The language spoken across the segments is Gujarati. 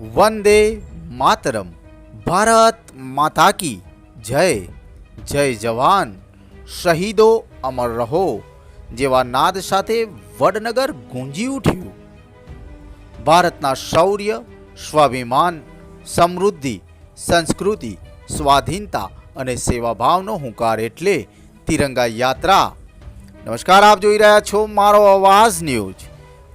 વંદે માતરમ. ભારત માતા કી જય. જય જવાન. શહીદો અમર રહો. જેવા નાદ સાથે વડનગર ગુંજી ઉઠ્યું. ભારતના શૌર્ય, સ્વાભિમાન, સમૃદ્ધિ, સંસ્કૃતિ, સ્વાધીનતા અને સેવાભાવનો હુંકાર એટલે તિરંગા યાત્રા. નમસ્કાર, આપ જોઈ રહ્યા છો મારો અવાજ ન્યૂઝ.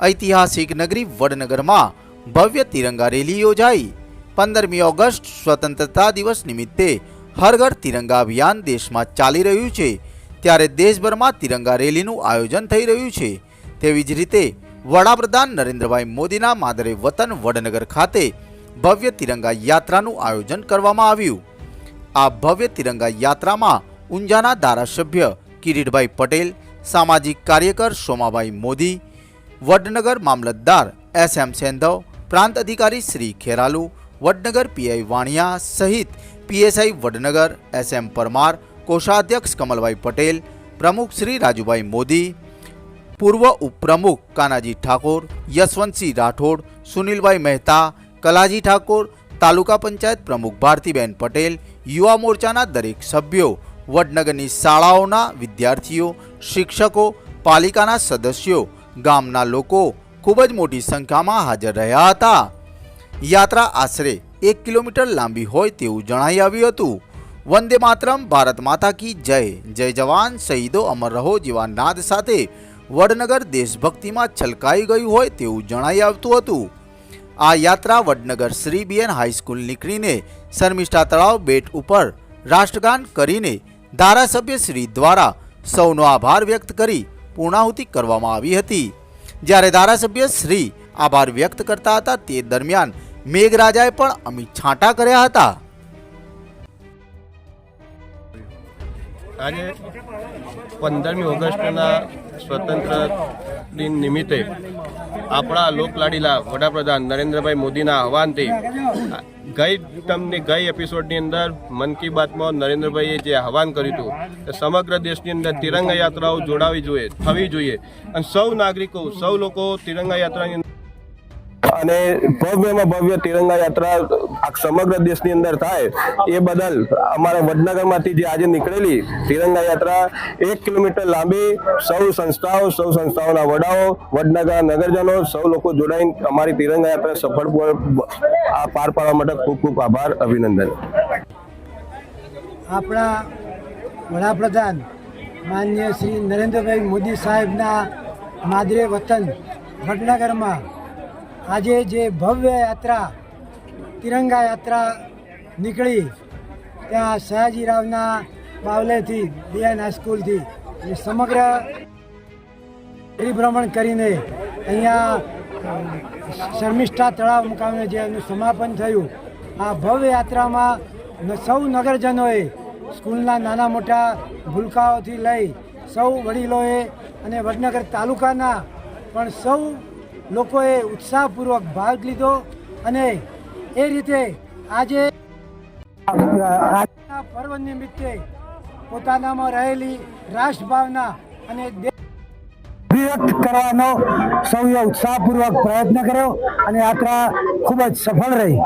ઐતિહાસિક નગરી વડનગરમાં ભવ્ય તિરંગા રેલી યોજાઈ. પંદરમી ઓગસ્ટ સ્વતંત્રતા દિવસ નિમિત્તે હર ઘર તિરંગા અભિયાન દેશમાં ચાલી રહ્યું છે. ત્યારે દેશભરમાં તિરંગા રેલીનું આયોજન થઈ રહ્યું છે. તેવી જ રીતે વડાપ્રધાન નરેન્દ્રભાઈ મોદીના માદરે વતન વડનગર ખાતે ભવ્ય તિરંગા યાત્રાનું આયોજન કરવામાં આવ્યું. આ ભવ્ય તિરંગા યાત્રામાં ઊંઝાના ધારાસભ્ય કિરીટભાઈ પટેલ, સામાજિક કાર્યકર સોમાભાઈ મોદી, વડનગર મામલતદાર એસ એમ સેંધવ પ્રાંત અધિકારી શ્રી ખેરાલુ વડનગર પીઆઈ વાણિયા સહિત PSI Vadnagar S M Parmar કોષાધ્યક્ષ Kamalbhai Patel પ્રમુખ શ્રી રાજુભાઈ મોદી પૂર્વ ઉપપ્રમુખ કાનાજી ઠાકોર યશવંતસિંહ રાઠોડ સુનિલભાઈ મહેતા કલાજી ઠાકોર તાલુકા પંચાયત પ્રમુખ ભારતીબેન પટેલ યુવા મોરચાના દરેક સભ્યો વડનગરની શાળાઓના વિદ્યાર્થીઓ શિક્ષકો પાલિકાના સદસ્યો ગામના લોકો ખૂબ જ મોટી સંખ્યામાં હાજર રહ્યા હતા. યાત્રા આશરે એક કિલોમીટર લાંબી હોય તેવું જણાઈ આવ્યું હતું. વંદે માતરમ, ભારત માતા કી જય. જય જવાન, શહીદો અમર રહો જેવા નાદ સાથે વડનગર દેશભક્તિમાં છલકાઈ ગયું હોય તેવું જણાઈ આવતું હતું. આ યાત્રા વડનગર શ્રી બીએન હાઈસ્કૂલ નીકળીને શર્મિષ્ઠા તળાવ બેટ ઉપર રાષ્ટ્રગાન કરીને ધારાસભ્ય શ્રી દ્વારા સૌનો આભાર વ્યક્ત કરી પૂર્ણાહુતિ કરવામાં આવી હતી. જ્યારે ધારાસભ્ય શ્રી આભાર વ્યક્ત કરતા હતા તે દરમિયાન મેઘરાજાએ પણ અમિત છાંટા કર્યા હતા. આજે પંદરમી ઓગસ્ટના સ્વતંત્ર દિન નિમિત્તે આપણા લોકલાડીલા વડાપ્રધાન નરેન્દ્રભાઈ મોદીના આહવાનથી ગઈ તમને ગઈ એપિસોડની અંદર મન કી બાતમાં નરેન્દ્રભાઈએ જે આહવાન કર્યું હતું કે સમગ્ર દેશની અંદર તિરંગા યાત્રાઓ જોડાવી જોઈએ, થવી જોઈએ. અને સૌ નાગરિકો, સૌ લોકો તિરંગા યાત્રાની અને ભવ્યમાં ભવ્ય તિરંગા યાત્રા સમગ્ર દેશની અંદર થાય, એ બદલ અમારા વડનગરમાંથી જે આજે નીકળેલી તિરંગા યાત્રા એક કિલોમીટર લાંબી, સૌ સંસ્થાઓ, સૌ સંસ્થાઓના વડાઓ વડનગર નગરજનો, સૌ લોકો જોડાઈને અમારી તિરંગા યાત્રા સફળ પાર પાડવા માટે ખૂબ ખૂબ આભાર, અભિનંદન. આપણા વડાપ્રધાન માન્ય શ્રી નરેન્દ્રભાઈ મોદી સાહેબના માદરે વતન વડનગરમાં આજે જે ભવ્ય યાત્રા, તિરંગા યાત્રા નીકળી, ત્યાં સયાજીરાવના બાવલેથી બીએન હાઈસ્કૂલથી એ સમગ્ર પરિભ્રમણ કરીને અહીંયા શર્મિષ્ઠા તળાવ મુકામે જે એનું સમાપન થયું, આ ભવ્ય યાત્રામાં સૌ નગરજનોએ સ્કૂલના નાના મોટા ભૂલકાઓથી લઈ, સૌ વડીલોએ અને વડનગર તાલુકાના પણ સૌ લોકોએ ઉત્સાહપૂર્વક ભાગ લીધો અને એ રીતે આજે આજના પર્વ નિમિત્તે પોતાનામાં રહેલી રાષ્ટ્રભાવના અને દેશ અભિવ્યક્ત કરવાનો સૌએ ઉત્સાહપૂર્વક પ્રયત્ન કર્યો અને યાત્રા ખૂબ જ સફળ રહી.